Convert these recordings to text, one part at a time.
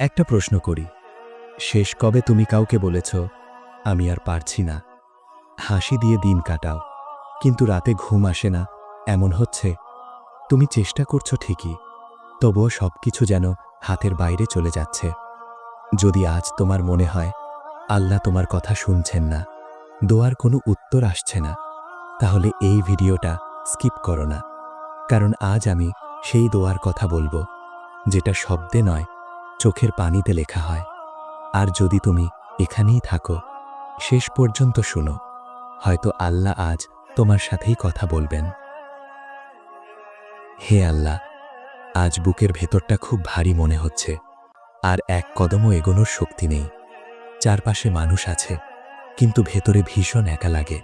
একটা প্রশ্ন করি। শেষ কবে তুমি কাউকে বলেছ, আমি আর পারছি না হাসি দিয়ে দিন কাটাও। কিন্তু রাতে ঘুম আসে না, এমন হচ্ছে, তুমি চেষ্টা করছ ঠিকই, তবুও সব কিছু যেন হাতের বাইরে চলে যাচ্ছে। যদি আজ তোমার মনে হয়, আল্লাহ তোমার কথা শুনছেন না, দোয়ার কোনো উত্তর আসছে না, তাহলে এই ভিডিওটা স্কিপ করো না। কারণ আজ আমি সেই দোয়ার কথা বলব, যেটা শব্দে নয় চোখের পানিতে লেখা হয়, আর যদি তুমি এখানেই থাকো, শেষ পর্যন্ত শুনো, হয়তো আল্লাহ আজ তোমার সাথেই কথা বলবেন। হে আল্লাহ, আজ বুকের ভেতরটা খুব ভারী মনে হচ্ছে, আর এক কদমও এগোনোর শক্তি নেই। চারপাশে মানুষ আছে, কিন্তু ভেতরে ভীষণ একা লাগে।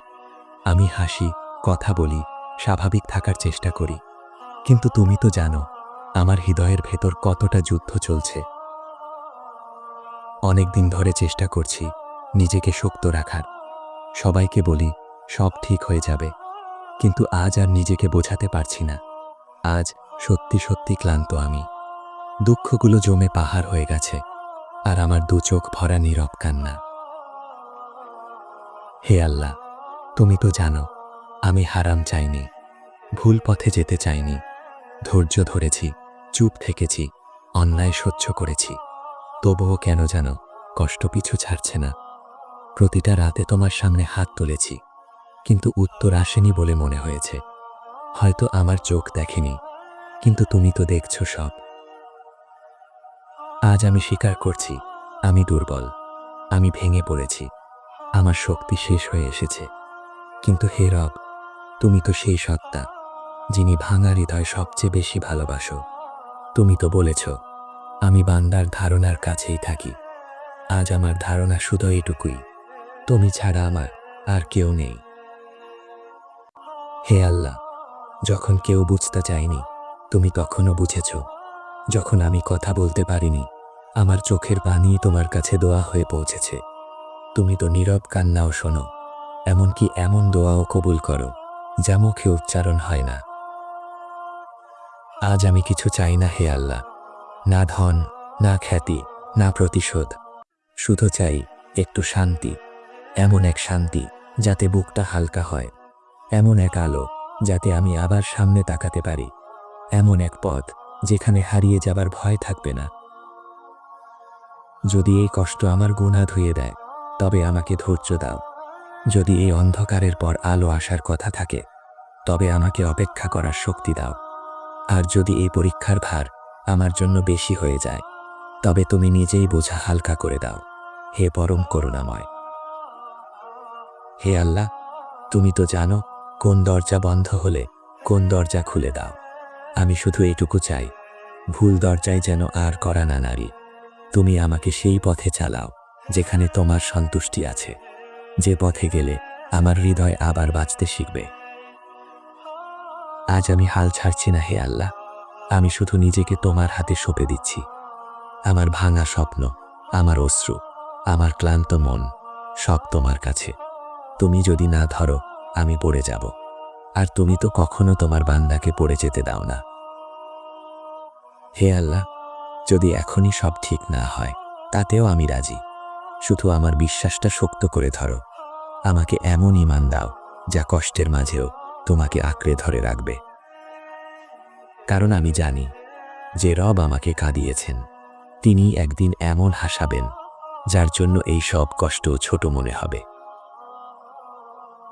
আমি হাসি, কথা বলি, স্বাভাবিক থাকার চেষ্টা করি। কিন্তু তুমি তো জানো, আমার হৃদয়ের ভেতর কতটা যুদ্ধ চলছে। অনেক দিন ধরে চেষ্টা করছি নিজেকে শক্ত রাখার। সবাইকে বলি, সব ঠিক হয়ে যাবে। কিন্তু আজ আর নিজেকে বোঝাতে পারছি না। আজ সত্যি সত্যি ক্লান্ত আমি। দুঃখগুলো জমে পাহাড় হয়ে গেছে, আর আমার দু চোখ ভরা নীরব কান্না। হে আল্লাহ, তুমি তো জানো, আমি হারাম চাইনি। ভুল পথে যেতে চাইনি। ধৈর্য ধরেছি, চুপ থেকেছি, অন্যায় সহ্য করেছি। তবুও কেন যেন কষ্ট পিছু ছাড়ছে না। প্রতিটা রাতে তোমার সামনে হাত তুলেছি, কিন্তু উত্তর আসেনি বলে মনে হয়েছে। হয়তো আমার চোখ দেখেনি, কিন্তু তুমি তো দেখছ সব। আজ আমি স্বীকার করছি, আমি দুর্বল, আমি ভেঙে পড়েছি, আমার শক্তি শেষ হয়ে এসেছে। কিন্তু হে রব, তুমি তো সেই সত্তা, যিনি ভাঙা হৃদয় সবচেয়ে বেশি ভালোবাসো। তুমি তো বলেছ আমি বান্দার ধারণার কাছেই থাকি। আজ আমার ধারণা শুধু এটুকুই তুমি ছাড়া আমার আর কেউ নেই। হে আল্লাহ, যখন কেউ বুঝতে চায়নি, তুমি তখনও বুঝেছ। যখন আমি কথা বলতে পারিনি, আমার চোখের পানি তোমার কাছে দোয়া হয়ে পৌঁছেছে। তুমি তো নীরব কান্নাও শোনো, এমনকি এমন দোয়াও কবুল করো, যা মুখে উচ্চারণ হয় না। আজ আমি কিছু চাই না, হে আল্লাহ। না ধন, না খ্যাতি, না প্রতিশোধ। শুধু চাই একটু শান্তি, এমন এক শান্তি যাতে বুকটা হালকা হয়। এমন এক আলো যাতে আমি আবার সামনে তাকাতে পারি। এমন এক পথ যেখানে হারিয়ে যাবার ভয় থাকবে না। যদি এই কষ্ট আমার গুণা ধুয়ে দেয়, তবে আমাকে ধৈর্য দাও। যদি এই অন্ধকারের পর আলো আসার কথা থাকে, তবে আমাকে অপেক্ষা করার শক্তি দাও। আর যদি এই পরীক্ষার ভার আমার জন্য বেশি হয়ে যায়। তবে তুমি নিজেই বোঝা হালকা করে দাও। হে পরম করুণাময়। হে আল্লাহ, তুমি তো জানো কোন দরজা বন্ধ হলে কোন দরজা খুলে দাও। আমি শুধু এইটুকু চাই, ভুল দরজায় যেন আর করা না নারী। তুমি আমাকে সেই পথে চালাও, যেখানে তোমার সন্তুষ্টি আছে। যে পথে গেলে আমার হৃদয় আবার বাঁচতে শিখবে। আজ আমি হাল ছাড়ছি না, হে আল্লাহ। আমি শুধু নিজেকে তোমার হাতে সঁপে দিচ্ছি। আমার ভাঙা স্বপ্ন, আমার অশ্রু, আমার ক্লান্ত মন, সব তোমার কাছে। তুমি যদি না ধরো, আমি পড়ে যাব। আর তুমি তো কখনো তোমার বান্দাকে পড়ে যেতে দাও না। হে আল্লাহ, যদি এখনই সব ঠিক না হয়, তাতেও আমি রাজি। শুধু আমার বিশ্বাসটা শক্ত করে ধরো। আমাকে এমন ইমান দাও, যা কষ্টের মাঝেও তোমাকে আঁকড়ে ধরে রাখবে। কারণ আমি জানি যে রব আমাকে কাঁদিয়েছেন। তিনি একদিন এমন হাসাবেন, যার জন্য এই সব কষ্ট ছোট মনে হবে।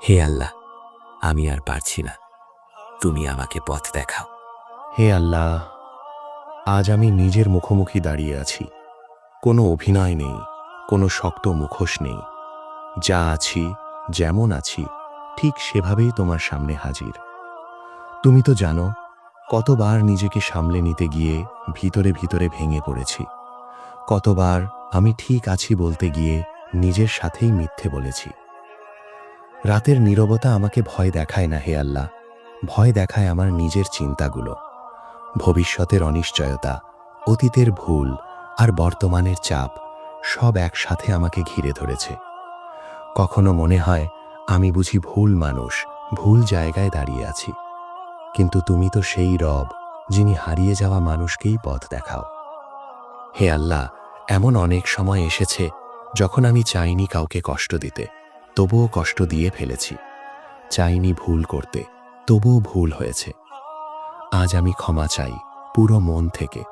হে আল্লাহ, আমি আর পারছি না। তুমি আমাকে পথ দেখাও। হে আল্লাহ, আজ আমি নিজের মুখোমুখি দাঁড়িয়ে আছি। কোনো অভিনয় নেই, কোনো শক্ত মুখোশ নেই। যা আছি, যেমন আছি, ঠিক সেভাবেই তোমার সামনে হাজির। তুমি তো জানো কতবার নিজেকে সামলে নিতে গিয়ে ভিতরে ভিতরে ভেঙে পড়েছি। কতবার আমি ঠিক আছি বলতে গিয়ে নিজের সাথেই মিথ্যে বলেছি। রাতের নীরবতা আমাকে ভয় দেখায় না হে আল্লাহ, ভয় দেখায় আমার নিজের চিন্তাগুলো। ভবিষ্যতের অনিশ্চয়তা, অতীতের ভুল আর বর্তমানের চাপ সব একসাথে আমাকে ঘিরে ধরেছে। কখনো মনে হয় আমি বুঝি ভুল মানুষ, ভুল জায়গায় দাঁড়িয়ে আছি। কিন্তু তুমি তো সেই রব, যিনি হারিয়ে যাওয়া মানুষকেই পথ দেখাও। হে আল্লাহ, এমন অনেক সময় এসেছে যখন আমি চাইনি কাউকে কষ্ট দিতে, তবুও কষ্ট দিয়ে ফেলেছি। চাইনি ভুল করতে, তবুও ভুল হয়েছে। আজ আমি ক্ষমা চাই, পুরো মন থেকে,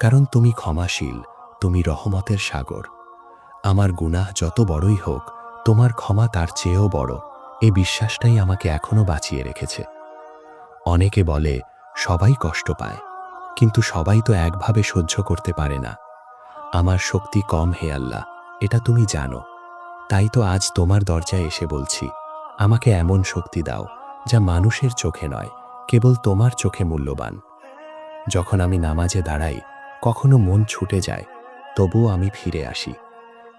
কারণ তুমি ক্ষমাশীল, তুমি রহমতের সাগর। আমার গুনাহ যত বড়ই হোক, তোমার ক্ষমা তার চেয়েও বড়। এই বিশ্বাসটাই আমাকে এখনও বাঁচিয়ে রেখেছে। অনেকে বলে, সবাই কষ্ট পায়, কিন্তু সবাই তো একভাবে সহ্য করতে পারে না। আমার শক্তি কম হে আল্লাহ, এটা তুমি জানো। তাই তো আজ তোমার দরজায় এসে বলছি, আমাকে এমন শক্তি দাও, যা মানুষের চোখে নয়, কেবল তোমার চোখে মূল্যবান। যখন আমি নামাজে দাঁড়াই, কখনো মন ছুটে যায়, তবুও আমি ফিরে আসি।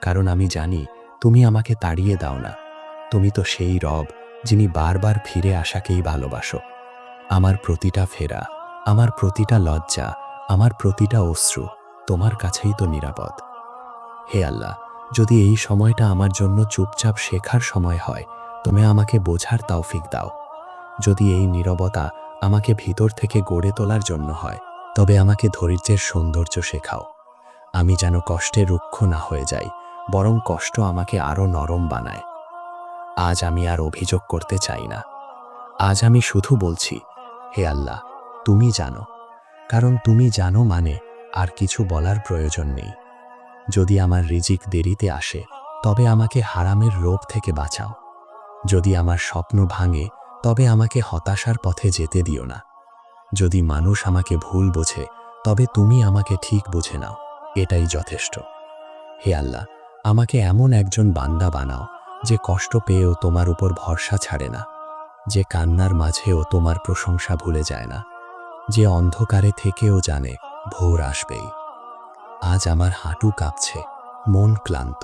কারণ আমি জানি, তুমি আমাকে তাড়িয়ে দাও না। তুমি তো সেই রব, যিনি বারবার ফিরে আসাকেই ভালোবাসো। আমার প্রতিটা ফেরা, আমার প্রতিটা লজ্জা, আমার প্রতিটা অশ্রু তোমার কাছেই তো নিরাপদ। হে আল্লাহ, যদি এই সময়টা আমার জন্য চুপচাপ শেখার সময় হয়, তুমি আমাকে বোঝার তৌফিক দাও। যদি এই নীরবতা আমাকে ভিতর থেকে গড়ে তোলার জন্য হয়, তবে আমাকে ধৈর্যের সৌন্দর্য শেখাও। আমি যেন কষ্টে রুক্ষ না হয়ে যাই, বরং কষ্ট আমাকে আরও নরম বানায়। আজ আমি আর অভিযোগ করতে চাই না। আজ আমি শুধু বলছি হে আল্লাহ, তুমি জানো। কারণ তুমি জানো মানে আর কিছু বলার প্রয়োজন নেই। যদি আমার রিজিক দেরিতে আসে, তবে আমাকে হারামের রোগ থেকে বাঁচাও। যদি আমার স্বপ্ন ভাঙে, তবে আমাকে হতাশার পথে যেতে দিও না। যদি মানুষ আমাকে ভুল বোঝে, তবে তুমি আমাকে ঠিক বুঝে নাও। এটাই যথেষ্ট। হে আল্লাহ, আমাকে এমন একজন বান্দা বানাও যে কষ্ট পেয়েও তোমার উপর ভরসা ছাড়ে না। যে কান্নার মাঝেও তোমার প্রশংসা ভুলে যায় না, যে অন্ধকারে থেকেও জানে ভোর আসবেই। আজ আমার হাঁটু কাঁপছে, মন ক্লান্ত,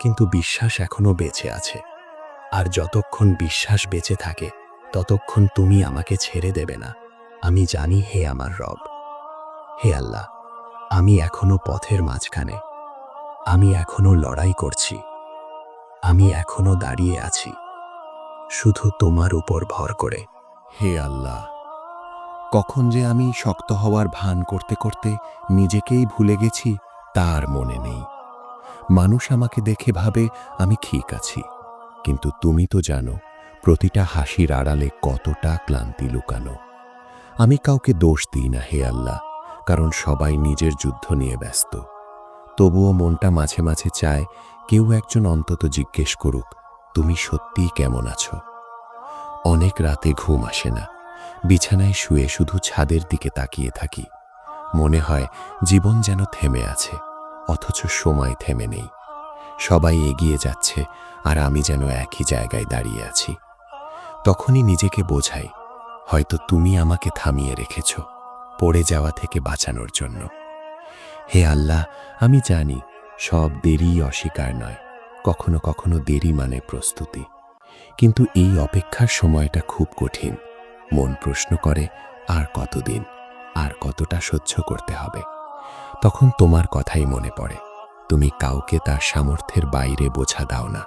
কিন্তু বিশ্বাস এখনও বেঁচে আছে। আর যতক্ষণ বিশ্বাস বেঁচে থাকে, ততক্ষণ তুমি আমাকে ছেড়ে দেবে না। আমি জানি হে আমার রব। হে আল্লাহ, আমি এখনও পথের মাঝখানে। আমি এখনও লড়াই করছি। আমি এখনও দাঁড়িয়ে আছি। শুধু তোমার উপর ভর করে। হে আল্লাহ, কখন যে আমি শক্ত হওয়ার ভান করতে করতে নিজেকেই ভুলে গেছি, তার মনে নেই। মানুষ আমাকে দেখে ভাবে, আমি ঠিক আছি। কিন্তু তুমি তো জানো, প্রতিটা হাসির আড়ালে কতটা ক্লান্তি লুকানো। আমি কাউকে দোষ দিই না, হে আল্লাহ, কারণ সবাই নিজের যুদ্ধ নিয়ে ব্যস্ত। তবুও মনটা মাঝে মাঝে চায়, কেউ একজন অন্তত জিজ্ঞেস করুক তুমি সত্যিই কেমন আছো? অনেক রাতে ঘুম আসে না। বিছানায় শুয়ে শুধু ছাদের দিকে তাকিয়ে থাকি। মনে হয় জীবন যেন থেমে আছে, অথচ সময় থেমে নেই। সবাই এগিয়ে যাচ্ছে আর আমি যেন একই জায়গায় দাঁড়িয়ে আছি। তখনই নিজেকে বোঝাই, হয়তো তুমি আমাকে থামিয়ে রেখেছ, পড়ে যাওয়া থেকে বাঁচানোর জন্য। হে আল্লাহ, আমি জানি সব দেরি অস্বীকার নয়। কখনো কখনো দেরি মানে প্রস্তুতি। কিন্তু এই অপেক্ষার সময়টা খুব কঠিন। মন প্রশ্ন করে, আর কতদিন? আর কতটা সহ্য করতে হবে? তখন তোমার কথাই মনে পড়ে। তুমি কাউকে তার সামর্থ্যের বাইরে বোঝা দাও না।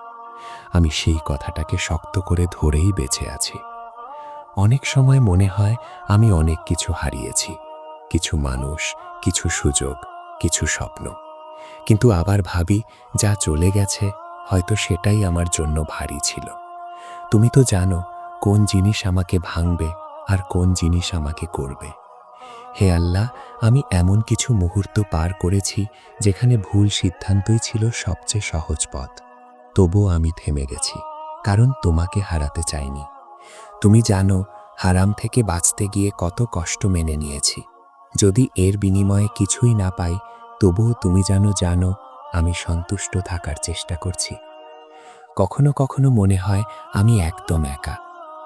আমি সেই কথাটাকে শক্ত করে ধরেই বেঁচে আছি। অনেক সময় মনে হয়, আমি অনেক কিছু হারিয়েছি। কিছু মানুষ, কিছু সুযোগ, কিছু স্বপ্ন। কিন্তু আবার ভাবি, যা চলে গেছে হয়তো সেটাই আমার জন্য ভারী ছিল। তুমি তো জানো কোন জিনিস আমাকে ভাঙবে আর কোন জিনিস আমাকে করবে। হে আল্লাহ, আমি এমন কিছু মুহূর্ত পার করেছি যেখানে ভুল সিদ্ধান্তই ছিল সবচেয়ে সহজ পথ। তবুও আমি থেমে গেছি, কারণ তোমাকে হারাতে চাইনি। তুমি জানো হারাম থেকে বাঁচতে গিয়ে কত কষ্ট মেনে নিয়েছি। যদি এর বিনিময়ে কিছুই না পাই, তবুও তুমি জানো জানো আমি সন্তুষ্ট থাকার চেষ্টা করছি। কখনো কখনো মনে হয় আমি একদম একা,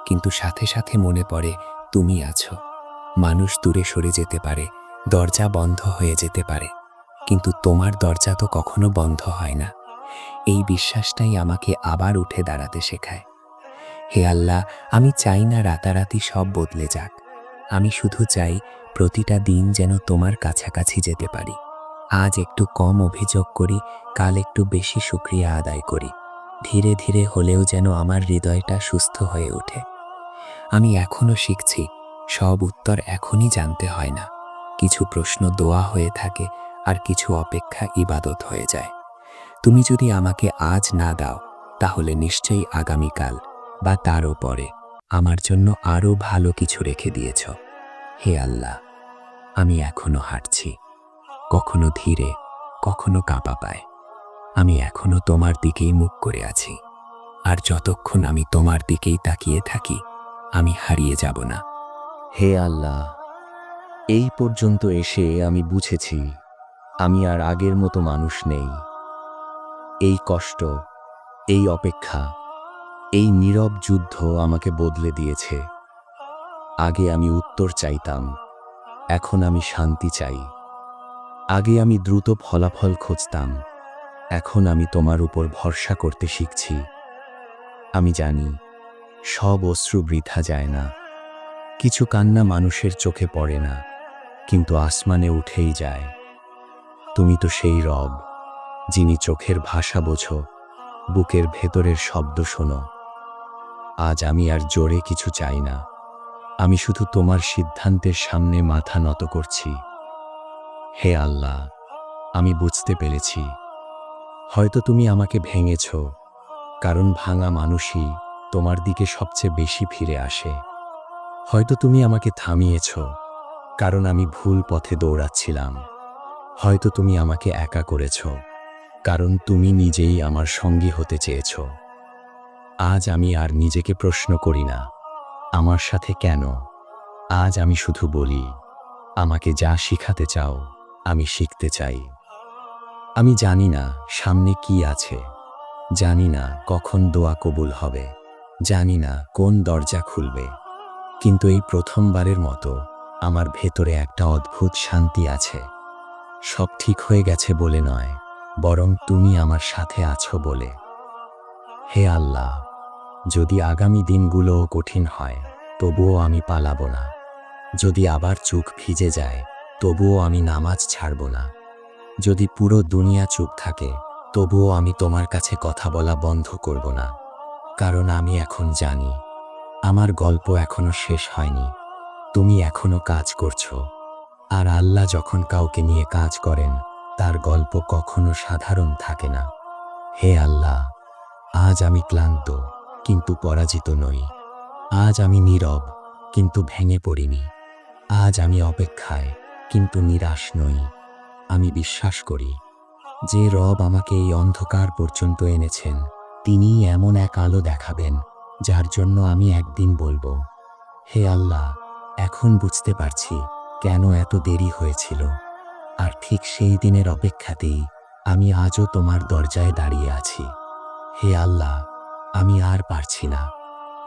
কিন্তু সাথে সাথে মনে পড়ে তুমি আছো। মানুষ দূরে সরে যেতে পারে, দরজা বন্ধ হয়ে যেতে পারে, কিন্তু তোমার দরজা তো কখনো বন্ধ হয় না। এই বিশ্বাসটাই আমাকে আবার উঠে দাঁড়াতে শেখায়। হে আল্লাহ, আমি চাই না রাতারাতি সব বদলে যাক। আমি শুধু চাই প্রতিটা দিন যেন তোমার কাছাকাছি যেতে পারি। আজ একটু কম অভিযোগ করি, কাল একটু বেশি শুক্রিয়া আদায় করি। ধীরে ধীরে হলেও যেন আমার হৃদয়টা সুস্থ হয়ে ওঠে। আমি এখনও শিখছি, সব উত্তর এখনই জানতে হয় না। কিছু প্রশ্ন দোয়া হয়ে থাকে, আর কিছু অপেক্ষা ইবাদত হয়ে যায়। তুমি যদি আমাকে আজ না দাও, তাহলে নিশ্চয়ই আগামীকাল, বা তারও পরে, আমার জন্য আরও ভালো কিছু রেখে দিয়েছ। হে আল্লাহ, আমি এখনও হাঁটছি। কখনো ধীরে, কখনো কাঁপা পায়। আমি এখনও তোমার দিকেই মুখ করে আছি। আর যতক্ষণ আমি তোমার দিকেই তাকিয়ে থাকি, আমি হারিয়ে যাব না। হে আল্লাহ, এই পর্যন্ত এসে আমি বুঝেছি, আমি আর আগের মতো মানুষ নেই। এই কষ্ট, এই অপেক্ষা, এই নীরব যুদ্ধ আমাকে বদলে দিয়েছে। আগে আমি উত্তর চাইতাম, এখন আমি শান্তি চাই। আগে আমি দ্রুত ফলাফল খুঁজতাম। এখন আমি তোমার উপর ভরসা করতে শিখছি। আমি জানি, সব অশ্রু বৃথা যায় না। কিছু কান্না মানুষের চোখে পড়ে না, কিন্তু আসমানে উঠেই যায়। তুমি তো সেই রব, যিনি চোখের ভাষা বোঝো, বুকের ভেতরের শব্দ শোনো। আজ আমি আর জোরে কিছু চাই না। আমি শুধু তোমার সিদ্ধান্তের সামনে মাথা নত করছি। হে আল্লাহ, আমি বুঝতে পেরেছি। হয়তো তুমি আমাকে ভেঙেছ, কারণ ভাঙা মানুষই তোমার দিকে সবচেয়ে বেশি ফিরে আসে। হয়তো তুমি আমাকে থামিয়েছ, কারণ আমি ভুল পথে দৌড়াচ্ছিলাম। হয়তো তুমি আমাকে একা করেছ, কারণ তুমি নিজেই আমার সঙ্গী হতে চেয়েছ। আজ আমি আর নিজেকে প্রশ্ন করি না, আমার সাথে কেন? আজ আমি শুধু বলি, আমাকে যা শিখাতে চাও আমি শিখতে চাই। আমি জানি না সামনে কি আছে। জানি না কখন দোয়া কবুল হবে। জানি না কোন দরজা খুলবে। কিন্তু এই প্রথমবারের মতো আমার ভেতরে একটা অদ্ভুত শান্তি আছে। সব ঠিক হয়ে গেছে বলে নয়, বরং তুমি আমার সাথে আছো বলে। হে আল্লাহ, যদি আগামী দিনগুলোও কঠিন হয়, তবুও আমি পালাবো না। যদি আবার চোখ ভিজে যায় তবুও আমি নামাজ ছাড়ব না। যদি পুরো দুনিয়া চুপ থাকে, তবুও আমি তোমার কাছে কথা বলা বন্ধ করব না। কারণ আমি এখন জানি, আমার গল্প এখনও শেষ হয়নি। তুমি এখনও কাজ করছ। আর আল্লাহ যখন কাউকে নিয়ে কাজ করেন, তার গল্প কখনো সাধারণ থাকে না। হে আল্লাহ, আজ আমি ক্লান্ত, কিন্তু পরাজিত নই। আজ আমি নীরব, কিন্তু ভেঙে পড়িনি। আজ আমি অপেক্ষায়। কিন্তু নিরাশ নই। আমি বিশ্বাস করি, যে রব আমাকে এই অন্ধকার পর্যন্ত এনেছেন তিনি এমন এক আলো দেখাবেন, যার জন্য আমি একদিন বলব, হে আল্লাহ, এখন বুঝতে পারছি কেন এত দেরি হয়েছিল। আর ঠিক সেই দিনের অপেক্ষাতেই আমি আজও তোমার দরজায় দাঁড়িয়ে আছি। হে আল্লাহ, আমি আর পারছি না,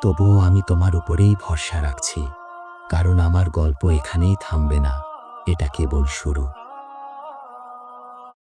তবুও আমি তোমার উপরেই ভরসা রাখছি, কারণ আমার গল্প এখানেই থামবে না। এটা কেবল শুরু।